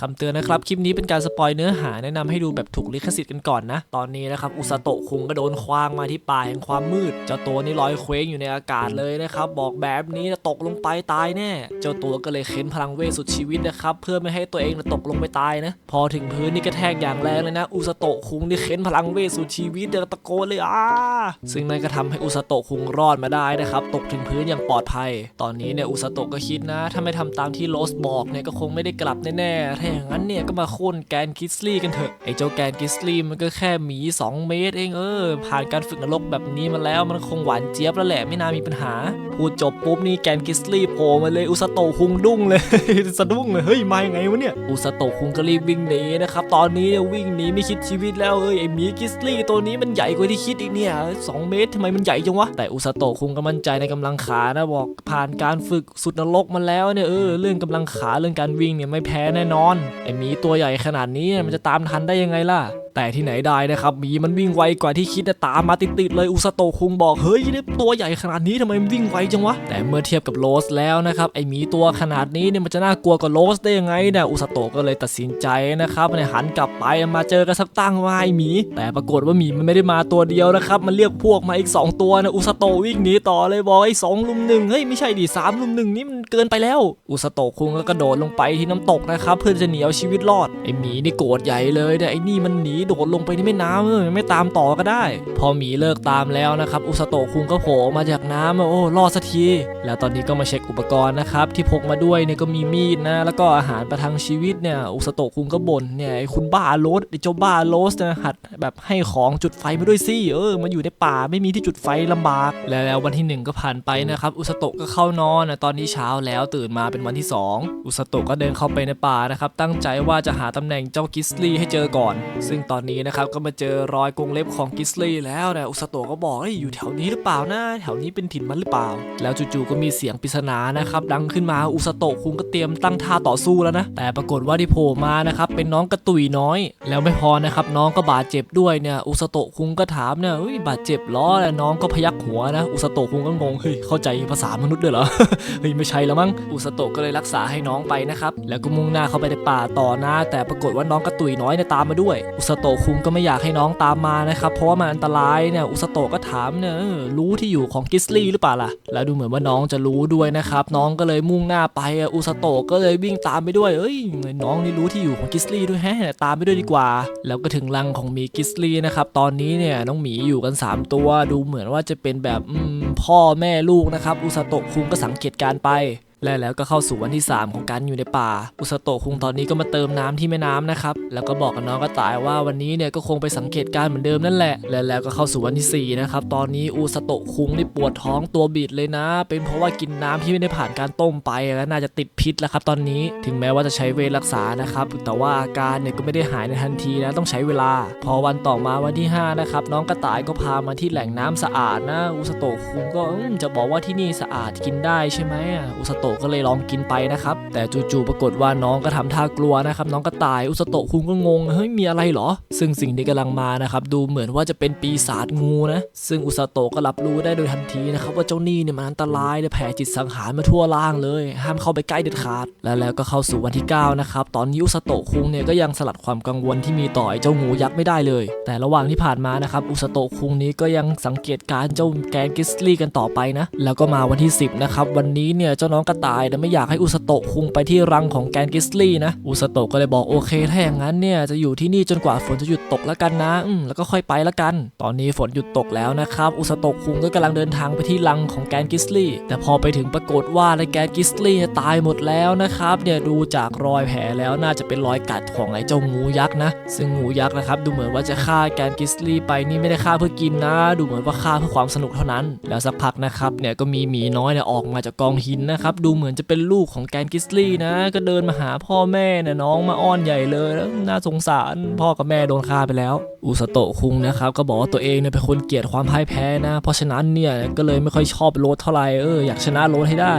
คำเตือนนะครับ คลิปนี้เป็นการสปอยเนื้อหาแนะนำให้ดูแบบถูกลิขสิทธิ์กันก่อนนะ ตอนนี้นะครับ อุซาโตะคุงก็โดนคว้างมาที่ป่าแห่งความมืด เจ้าตัวนี้ลอยเคว้งอยู่ในอากาศเลยนะครับ บอกแบบนี้นะตกลงไปตายแน่ เจ้าตัวก็เลยเค้นพลังเวทสุดชีวิตนะครับ เพื่อไม่ให้ตัวเองนะตกลงไปตายนะ พอถึงพื้นนี่กระแทกอย่างแรงเลยนะ อุซาโตะคุงนี่เค้นพลังเวทสุดชีวิตเดินตะโกนเลยอ้าซึ่งนั่นก็ทำให้อุซาโตะคุงรอดมาได้นะครับ ตกถึงพื้นอย่างปลอดภัย ตอนนี้เนี่ยอุซาโตะก็คิดนะ ถ้าไม่ทำตามที่โรสบอกเนี่ยก็คงไม่ได้กลับแน่ๆถ้าอย่างนั้นเนี่ยก็มาโค่นแกนกิสลี่กันเถอะไอ้เจ้าแกนกิสลี่มันก็แค่หมี 2 เมตรเองเออ ผ่านการฝึกนรกแบบนี้มาแล้วมันคงหวานเจี๊ยบแล้วแหละไม่น่ามีปัญหา พูดจบปุ๊บนี่แกนกิสลี่โผล่มาเลยอุซาโตคุงดุ้งเลย สะดุ้งเลยเฮ้ยมายังไงวะเนี่ยอุซาโตคุงก็รีบวิ่งหนีนะครับตอนนี้วิ่งหนีไม่คิดชีวิตแล้วเอ้ยไอ้หมีกิสลี่ตัวนี้มันใหญ่กว่าที่คิดอีกเนี่ยสองเมตรทำไมมันใหญ่จังวะแต่อุซาโตคุงก็มั่นใจในกำลังขานะบอกผ่านการฝึกสุดนรกมาแล้วเนี่ยเออเรื่องกำลังขาเรื่องการวิ่งเนี่ยไม่แพ้แน่นอนไอหมีตัวใหญ่ขนาดนี้มันจะตามทันได้ยังไงล่ะ แต่ที่ไหนได้นะครับหมีมันวิ่งไวกว่าที่คิดนะตามมาติดๆเลยอุซาโตคุงบอกเฮ้ยนี่ตัวใหญ่ขนาดนี้ทำไมมันวิ่งไวจังวะแต่เมื่อเทียบกับโรสแล้วนะครับไอหมีตัวขนาดนี้เนี่ยมันจะน่ากลัวกว่าโรสได้ยังไงเนี่ยอุซาโตก็เลยตัดสินใจนะครับเนี่ยหันกลับไปมาเจอกันสักตั้งว่าไอหมี แต่ปรากฏว่าหมีมันไม่ได้มาตัวเดียวนะครับมันเรียกพวกมาอีก 2 ตัวนะอุซาโตวิ่งหนีต่อเลยบอกไอสองลุมหนึ่งเฮ้ยไม่ใช่ดิสามลุมหนึ่งนี่มันเกินไปแล้ว อุซาโตคุงก็กระโดดลงไปที่น้ำตกนะครับเพื่อจะหนีเอาชีวิตรอดไอหมีนี่โกรธใหญ่เลยเนี่ยไอนี่มันหนีโดดลงไปในแม่น้ำเออไม่ตามต่อก็ได้ พอหมีเลิกตามแล้วนะครับ อุซาโตคุงก็โผล่มาจากน้ำโอ้รอดสักที แล้วตอนนี้ก็มาเช็คอุปกรณ์นะครับที่พกมาด้วยเนี่ยก็มีมีดนะแล้วก็อาหารประทังชีวิตเนี่ยอุซาโตคุงก็บ่นเนี่ยไอ้คุณบ้าโรสไอ้เจ้าบ้าโรสนะหัดแบบให้ของจุดไฟมาด้วยสิเออมาอยู่ในป่าไม่มีที่จุดไฟลำบากแล้วแล้ววันที่หนึ่งก็ผ่านไปนะครับอุซาโตก็เข้านอนนะตอนนี้เช้าแล้วตื่นมาเป็นวันที่สองอุซาโตก็เดินเข้าไปในป่านะครับตั้งใจว่าจะหาตำแหน่งเจ้ากิสลี่ให้เจอก่อน ซึ่งตอนอนนี้นะครับก็มาเจอรอยกรงเล็บของกิสลี่แล้วนะอุซาโตก็บอกอ้ยอยู่แถวนี้หรือเปล่านะแถวนี้เป็นถิ่นมันหรือเปล่า แล้วจู่ๆก็มีเสียงปริศนานะครับดังขึ้นมาอุซาโตคุงก็เตรียมตั้งท่าต่อสู้แล้วนะ แต่ปรากฏว่าที่โผล่มานะครับเป็นน้องกระตุยน้อย แล้วไม่พอนะครับน้องก็บาดเจ็บด้วยเนี่ยอุซาโตคุงก็ถามเนี่ยบาดเจ็บเหรอแล้วน้องก็พยักหัวนะอุซาโตคุงก็งงเฮ้ยเข้าใจภาษามนุษย์ด้วยเหรอเฮ้ยไม่ใช่แล้วมั้งอุซาโตก็เลยรักษาให้น้องไปนะครับแล้วก็มุ่งหน้าเข้าไปในป่าต่อนะแต่ปรากฏว่าน้องกระตุยน้อยเนี่ยตามมาด้วยอุซาโตะคุงก็ไม่อยากให้น้องตามมานะครับ เพราะว่ามันอันตรายเนี่ยอุซาโตะก็ถามเนี่ยเอรู้ที่อยู่ของกิสลี่หรือเปล่าล่ะ แล้วดูเหมือนว่าน้องจะรู้ด้วยนะครับ น้องก็เลยมุ่งหน้าไปอะอุซาโตะก็เลยวิ่งตามไปด้วยเอ้ยน้องนี่รู้ที่อยู่ของกิสลี่ด้วยแฮะตามไปด้วยดีกว่า แล้วก็ถึงรังของมีกิสลี่นะครับตอนนี้เนี่ยน้องหมีอยู่กัน 3 ตัว ดูเหมือนว่าจะเป็นแบบพ่อแม่ลูกนะครับอุซาโตะคุงก็สังเกตการไป และแล้วก็เข้าสู่วันที่ 3 ของการอยู่ในป่า อุซาโตคุงตอนนี้ก็มาเติมน้ำที่แม่น้ำนะครับ แล้วก็บอกกับน้องกระต่ายว่าวันนี้เนี่ยก็คงไปสังเกตการ์เหมือนเดิมนั่นแหละ และแล้วก็เข้าสู่วันที่ 4 นะครับ ตอนนี้อุซาโตคุงนี่ปวดท้องตัวบิดเลยนะ เป็นเพราะว่ากินน้ำที่ไม่ได้ผ่านการต้มไปแล้วน่าจะติดพิษแล้วครับตอนนี้ ถึงแม้ว่าจะใช้เวรรักษานะครับ แต่ว่าอาการเนี่ยก็ไม่ได้หายในทันทีนะ ต้องใช้เวลา พอวันต่อมาวันที่ 5 นะครับ น้องกระต่ายก็พามาที่แหล่งน้ำสะอาดนะ อุซาโตคุงก็จะบอกว่าที่นี่สะอาดกินได้ใช่ไหมอะอุซาโตก็เลยลองกินไปนะครับ แต่จู่ๆปรากฏว่าน้องก็ทำท่ากลัวนะครับน้องกระต่ายอุซาโตะคุงก็งงเฮ้ยมีอะไรเหรอ ซึ่งสิ่งที่กำลังมานะครับดูเหมือนว่าจะเป็นปีศาจงูนะซึ่งอุซาโตะก็รับรู้ได้โดยทันทีนะครับว่าเจ้านี่เนี่ยมันอันตรายเนี่ยแผ่จิตสังหารมาทั่วล่างเลย ห้ามเข้าไปใกล้เด็ดขาด แล้วแล้วก็เข้าสู่วันที่ 9 นะครับ ตอนนี้อุซาโตะคุงเนี่ยก็ยังสลัดความกังวลที่มีต่อไอ้เจ้างูยักษ์ไม่ได้เลย แต่ระหว่างที่ผ่านมานะครับอุซาโตะคุงนี้ก็ยังสังเกตการเจ้าแกนกิสลี่กันต่อไปนะแล้วก็มาวันที่ 10นะครับวันนี้เนี่ยเจ้าน้องกระตายเนี่ไม่อยากให้อุซาโตะคุงไปที่รังของแกนกิสลี่นะ อุซาโตะก็เลยบอกโอเคถ้าอย่างนั้นเนี่ยจะอยู่ที่นี่จนกว่าฝนจะหยุดตกแล้วกันนะอืมแล้วก็ค่อยไปแล้วกัน ตอนนี้ฝนหยุดตกแล้วนะครับ อุซาโตะคุงก็กำลังเดินทางไปที่รังของแกนกิสลี่ แต่พอไปถึงปรากฏว่าในแกนกิสลี่ตายหมดแล้วนะครับเนี่ยดูจากรอยแผลแล้วน่าจะเป็นรอยกัดของไอ้เจ้างูยักษ์นะ ซึ่งงูยักษ์นะครับดูเหมือนว่าจะฆ่าแกนกิสลี่ไปนี่ไม่ได้ฆ่าเพื่อกินนะ ดูเหมือนว่าฆ่าเพื่อความสนุกเท่านั้น แล้วสักพักนะครับเนี่ยก็มีหมีน้อยเนี่ยออกมาจากกองหินนะครับดูเหมือนจะเป็นลูกของแกนกิสลี่นะ ก็เดินมาหาพ่อแม่เนี่ยน้องมาอ้อนใหญ่เลยแล้วน่าสงสารพ่อกับแม่โดนฆ่าไปแล้ว อุสโตคุงนะครับก็บอกว่าตัวเองเนี่ยเป็นคนเกลียดความพ่ายแพ้นะ เพราะฉะนั้นเนี่ยก็เลยไม่ค่อยชอบโรสเท่าไหร่เอออยากชนะโรสให้ได้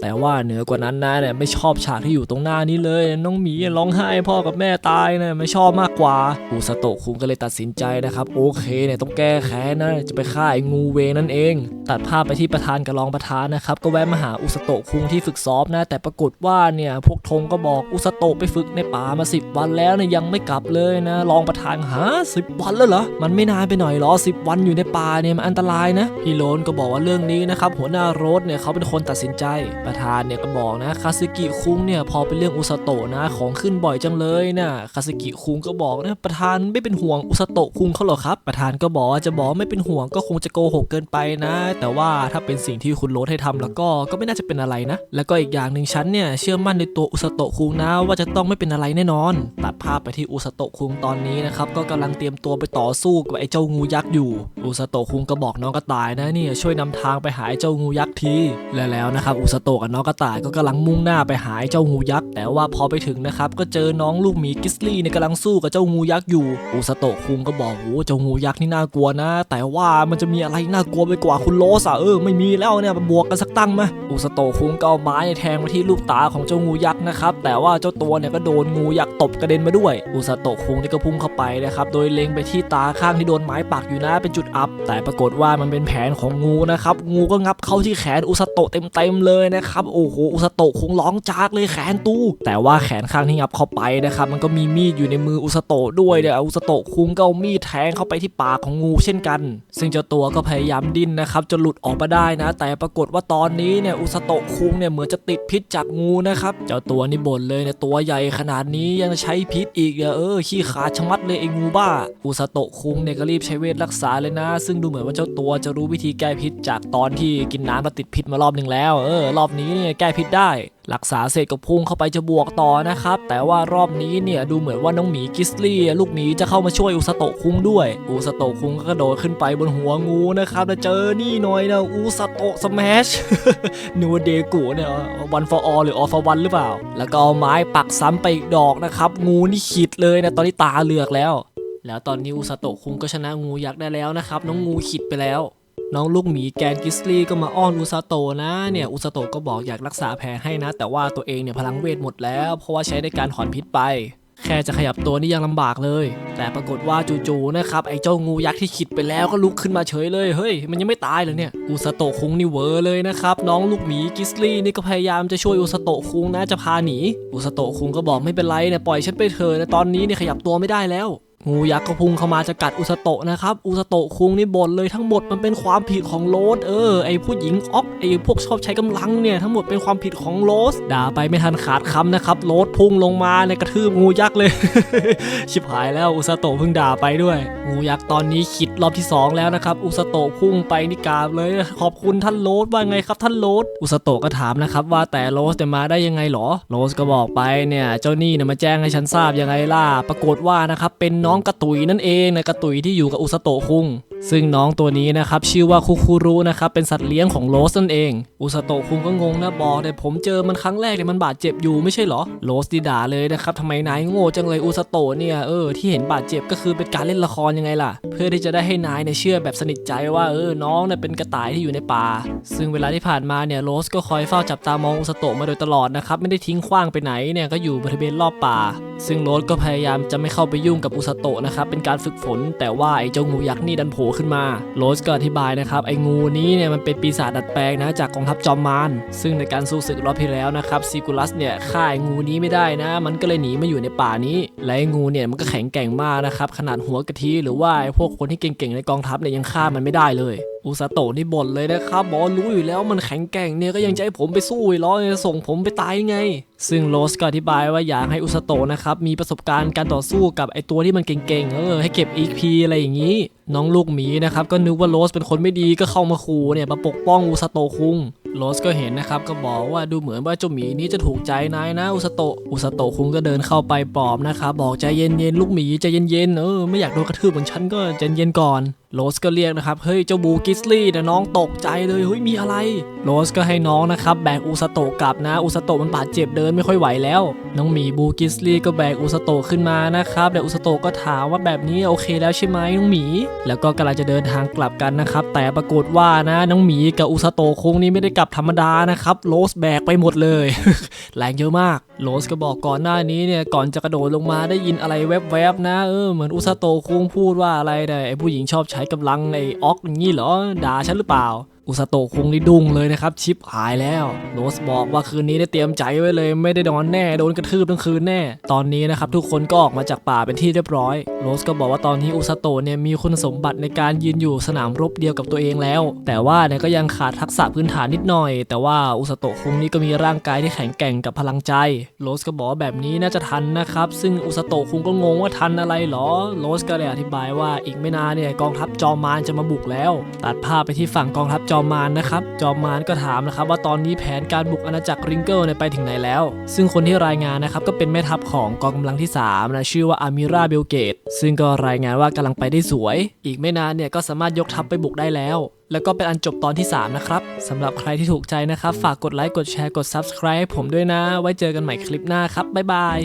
แต่ว่าเหนือกว่านั้นนะเนี่ยไม่ชอบฉากที่อยู่ตรงหน้านี้เลยน้องหมีร้องไห้พ่อกับแม่ตายเนี่ยไม่ชอบมากกว่า อุสโตคุงก็เลยตัดสินใจนะครับโอเคเนี่ยต้องแก้แค้นนะจะไปฆ่าไอ้งูเวงนั่นเอง ตัดภาพไปที่ประธานกับรองประธานนะครับก็แวะมาหาอุสโตคุงที่ฝึกซ้อมนะ แต่ปรากฏว่าเนี่ยพวกธงก็บอกอุสโตไปฝึกในป่ามา 10 วันแล้วเนี่ยยังไม่กลับเลยนะรองประธานหา 10 วันแล้วเหรอมันไม่นานไปหน่อยเหรอ 10 วันอยู่ในป่าเนี่ยมันอันตรายนะพี่โลนก็บอกว่าเรื่องนี้นะครับหัวหน้าโรสเนี่ยเขาเป็นคนตัดสินใจ ประธานเนี่ยก็บอกนะคาซึกิคุงเนี่ยพอเป็นเรื่องอุสโตนะของขึ้นบ่อยจังเลยนะคาซึกิคุงก็บอกนะประธานไม่เป็นห่วงอุสโตคุงเขาเหรอครับ ประธานก็บอกว่าจะบอกไม่เป็นห่วงก็คงจะโกหกเกินไปนะ แต่ว่าถ้าเป็นสิ่งที่คุณโรสให้ทำแล้วก็ก็ไม่น่าจะเป็นอะไรนะแล้วก็อีกอย่างหนึ่งฉันเนี่ยเชื่อมั่นในตัวอุสโตะคุงนะว่าจะต้องไม่เป็นอะไรแน่นอน ตัดภาพไปที่อุสโตะคุงตอนนี้นะครับก็กำลังเตรียมตัวไปต่อสู้กับไอ้เจ้างูยักษ์อยู่ อุสโตะคุงก็บอกน้องกระต่ายนะเนี่ยช่วยนำทางไปหาไอ้เจ้างูยักษ์ทีและแล้วนะครับอุสโตะกับน้องกระต่ายก็กำลังมุ่งหน้าไปหาไอ้เจ้างูยักษ์แต่ว่าพอไปถึงนะครับก็เจอน้องลูกหมีกิสลี่เนี่ยกำลังสู้กับเจ้างูยักษ์อยู่ อุสโตะคุงก็บอกโอ้เจ้างูยักษ์นี่น่ากลัวนะ แต่ว่ามันจะมีอะไรน่ากลัวไปกว่าคุณโลสอะเออไม่มีแล้วเนี่ยบวกกันสักตั้งมาอุสโตะคุงก็เอาไม้เนี่ยแทงมาที่ลูกตาของเจ้างูยักษ์นะครับ แต่ว่าเจ้าตัวเนี่ยก็โดนงูยักษ์ตบกระเด็นมาด้วย อุสโตะคุงนี่ก็พุ่งเข้าไปนะครับ โดยเล็งไปที่ตาข้างที่โดนไม้ปักอยู่นะเป็นจุดอับ แต่ปรากฏว่ามันเป็นแผนของงูนะครับ งูก็งับเข้าที่แขนอุสโตะเต็มๆเลยนะครับ โอ้โห อุสโตะคงร้องจากเลยแขนตู้ แต่ว่าแขนข้างที่งับเข้าไปนะครับ มันก็มีมีดอยู่ในมืออุสโตะด้วยเดี๋ยอุสโตะคุงก็เอามีดแทงเข้าไปที่ปากของงูเช่นกัน ซึ่งเจ้าตัวก็พยายามดิ้นนะครับจนหลุดออกมาได้นะ แต่ปรากฏว่าตอนนี้เนี่ยอุสโตะคุงเนี่ยเหมือนจะติดพิษจากงูนะครับ เจ้าตัวนี่บ่นเลยเนี่ยตัวใหญ่ขนาดนี้ยังใช้พิษอีกเนี่ยเออขี้ขาชะมัดเลยไอ้งูบ้า อุสโตะคุงเนี่ยก็รีบใช้เวทรักษาเลยนะ ซึ่งดูเหมือนว่าเจ้าตัวจะรู้วิธีแก้พิษจากตอนที่กินน้ำมาติดพิษมารอบหนึ่งแล้ว เออ รอบนี้เนี่ยแก้พิษได้ รักษาเสร็จก็พุ่งเข้าไปจะบวกต่อนะครับ แต่ว่ารอบนี้เนี่ยดูเหมือนว่าน้องหมีกิสลี่ลูกหมีจะเข้ามาช่วยอุสโตคุงด้วย อุสโตคุงก็กระโดดขึ้นไปบนหัวงูนะครับแล้วเจอนี่หน่อยนะอุสโตสแมชนูเดกูเนี่ยวันฟอร์อหรือออฟวันหรือเปล่า แล้วก็เอาไม้ปักซ้ำไปอีกดอกนะครับงูนี่ขีดเลยนะตอนนี้ตาเหลือกแล้ว แล้วตอนนี้อุสโตคุงก็ชนะงูยักษ์ได้แล้วนะครับน้องงูขิดไปแล้ว น้องลูกหมีแกนกิสลี่ก็มาอ้อนอุซาโตะนะเนี่ยอุซาโตะก็บอกอยากรักษาแผลให้นะ แต่ว่าตัวเองเนี่ยพลังเวทหมดแล้วเพราะว่าใช้ในการถอนพิษไป แค่จะขยับตัวนี่ยังลำบากเลย แต่ปรากฏว่าจู่ๆนะครับไอ้เจ้างูยักษ์ที่ขิดไปแล้วก็ลุกขึ้นมาเฉยเลยเฮ้ยมันยังไม่ตายเลยเนี่ยอุซาโตะคุงนี่เวอร์เลยนะครับน้องลูกหมีกิสลี่นี่ก็พยายามจะช่วยอุซาโตะคุงนะจะพาหนีอุซาโตะคุงก็บอกไม่เป็นไรเนี่ยปล่อยฉันไปเถอะนะตอนนี้เนี่ยขยับตัวไม่ได้แล้ว งูยักษ์ก็พุ่งเข้ามาจะกัดอุสโตะนะครับ อุสโตะคุงนี่บ่นเลยทั้งหมดมันเป็นความผิดของโรสเออไอผู้หญิงออกไอพวกชอบใช้กำลังเนี่ยทั้งหมดเป็นความผิดของโรสด่าไปไม่ทันขาดคำนะครับโรสพุ่งลงมาในกระทืบงูยักษ์เลย ชิบหายแล้วอุสโตะเพิ่งด่าไปด้วย งูยักษ์ตอนนี้ขิดรอบที่สองแล้วนะครับอุสโตะพุ่งไปนิกราบเลย ขอบคุณท่านโรสว่าไงครับท่านโรสอุสโตะก็ถามนะครับว่าแต่โรสเนี่ยมาได้ยังไงหรอโรสก็บอกไปเนี่ยเจ้านี่เนี่ยมาแจ้งให้ฉันทราบยังไงล่ะปรากฏว่านะครับเป็นน้ององกระตุยนั่นเองนะกระตุยที่อยู่กับอุสโตคุง ซึ่งน้องตัวนี้นะครับชื่อว่าคุคุรุนะครับเป็นสัตว์เลี้ยงของโรสนั่นเอง อุสโตคุงก็งงนะบอกแต่ผมเจอมันครั้งแรกเนี่ยมันบาดเจ็บอยู่ไม่ใช่เหรอโรสดีด่าเลยนะครับทำไมนายโง่จังเลยอุสโตเนี่ยเออที่เห็นบาดเจ็บก็คือเป็นการเล่นละครยังไงล่ะ เพื่อที่จะได้ให้นายเนี่ยเชื่อแบบสนิทใจว่าเออน้องเนี่ยเป็นกระต่ายที่อยู่ในป่า ซึ่งเวลาที่ผ่านมาเนี่ยโรสก็คอยเฝ้าจับตามองอุสโตมาโดยตลอดนะครับไม่ได้ทิ้งขว้างไปไหนเนี่ยก็อยู่บริเวณรอบป่า ซึ่งโรสก็พยายามจะไม่เข้าไปยุ่งกับอุสโตะนะครับเป็นการฝึกฝน แต่ว่าไอ้เจ้างูยักษ์นี่ดันโผล่ขึ้นมาโรสก็อธิบายนะครับไอ้งูนี้เนี่ยมันเป็นปีศาจดัดแปลงนะจากกองทัพจอมมารซึ่งในการสู้ศึกรอบที่แล้วนะครับซิกุลัสเนี่ยฆ่าไอ้งูนี้ไม่ได้นะ มันก็เลยหนีมาอยู่ในป่านี้ และไอ้งูเนี่ยมันก็แข็งแกร่งมากนะครับขนาดหัวกะทิหรือว่าไอ้พวกคนที่เก่งๆในกองทัพเนี่ยยังฆ่ามันไม่ได้เลย อุซาโตะนี่บ่นเลยนะครับบอกรู้อยู่แล้วมันแข็งแกร่งเนี่ยก็ยังจะให้ผมไปสู้อีกเหรอจะส่งผมไปตายไง ซึ่งโรสก็อธิบายว่าอยากให้อุซาโตะนะครับมีประสบการณ์การต่อสู้กับไอตัวที่มันเก่งๆเออให้เก็บ EP อะไรอย่างนี้ น้องลูกหมีนะครับก็นึกว่าโรสเป็นคนไม่ดีก็เข้ามาขู่เนี่ยมาปกป้องอุซาโตคุงโรสก็เห็นนะครับก็บอกว่าดูเหมือนว่าเจ้าหมีนี้จะถูกใจนายนะอุซาโตอุซาโตคุงก็เดินเข้าไปปลอบนะครับบอกใจเย็นๆลูกหมีใจเย็นๆเออไม่อยากโดนกระทืบเหมือนฉันก็ใจเย็นก่อนโรสก็เรียกนะครับเฮ้ยเจ้าบูกิสลี่นะน้องตกใจเลยเฮ้ยมีอะไรโรสก็ให้น้องนะครับแบกอุสโตกลับนะอุสโตมันบาดเจ็บเดินไม่ค่อยไหวแล้ว น้องหมีบูกิสลี่ก็แบกอุสโตขึ้นมานะครับแต่อุสโตก็ถามว่าแบบนี้โอเคแล้วใช่ไหมน้องหมีแล้วก็กำลังจะเดินทางกลับกันนะครับ แต่ปรากฏว่านะน้องหมีกับอุสโตะคงนี้ไม่ได้กลับธรรมดานะครับโรสแบกไปหมดเลย แรงเยอะมากโรสก็บอกก่อนหน้านี้เนี่ยก่อนจะกระโดดลงมาได้ยินอะไรแวบๆนะเออเหมือนอุสโตคุงพูดว่าอะไรเนี่ยไอผู้หญิงชอบใช้กำลังไอออกอย่างนี้เหรอด่าฉันหรือเปล่า อุสโตคงนี่ดุ้งเลยนะครับ ชิปหายแล้วโรสบอกว่าคืนนี้ได้เตรียมใจไว้เลยไม่ได้นอนแน่โดนกระทืบทั้งคืนแน่ ตอนนี้นะครับทุกคนก็ออกมาจากป่าเป็นที่เรียบร้อยโรสก็บอกว่าตอนนี้อุสโตเนี่ยมีคุณสมบัติในการยืนอยู่สนามรบเดียวกับตัวเองแล้ว แต่ว่าเนี่ยก็ยังขาดทักษะพื้นฐานนิดหน่อย แต่ว่าอุสโตคงนี่ก็มีร่างกายที่แข็งแกร่งกับพลังใจโรสก็บอกว่าแบบนี้น่าจะทันนะครับซึ่งอุสโตคงก็งงว่าทันอะไรหรอโรสก็เลยอธิบายว่าอีกไม่นานเนี่ยกองทัพจอมมารจะมาบุกแล้ว ตัดภาพไปที่ฝั่งกองทัพจอมมารนะครับ จอมมารก็ถามนะครับว่าตอนนี้แผนการบุกอาณาจักรริงเกิลไปถึงไหนแล้ว ซึ่งคนที่รายงานนะครับก็เป็นแม่ทัพของกองกำลังที่3นะชื่อว่าอามิราเบลเกต ซึ่งก็รายงานว่ากำลังไปได้สวย อีกไม่นานเนี่ยก็สามารถยกทัพไปบุกได้แล้วแล้วก็เป็นอันจบตอนที่ 3 นะครับ สำหรับใครที่ถูกใจนะครับ ฝากกดไลค์ กดแชร์ กด Subscribe ให้ผมด้วยนะ ไว้เจอกันใหม่คลิปหน้าครับ บ๊ายบาย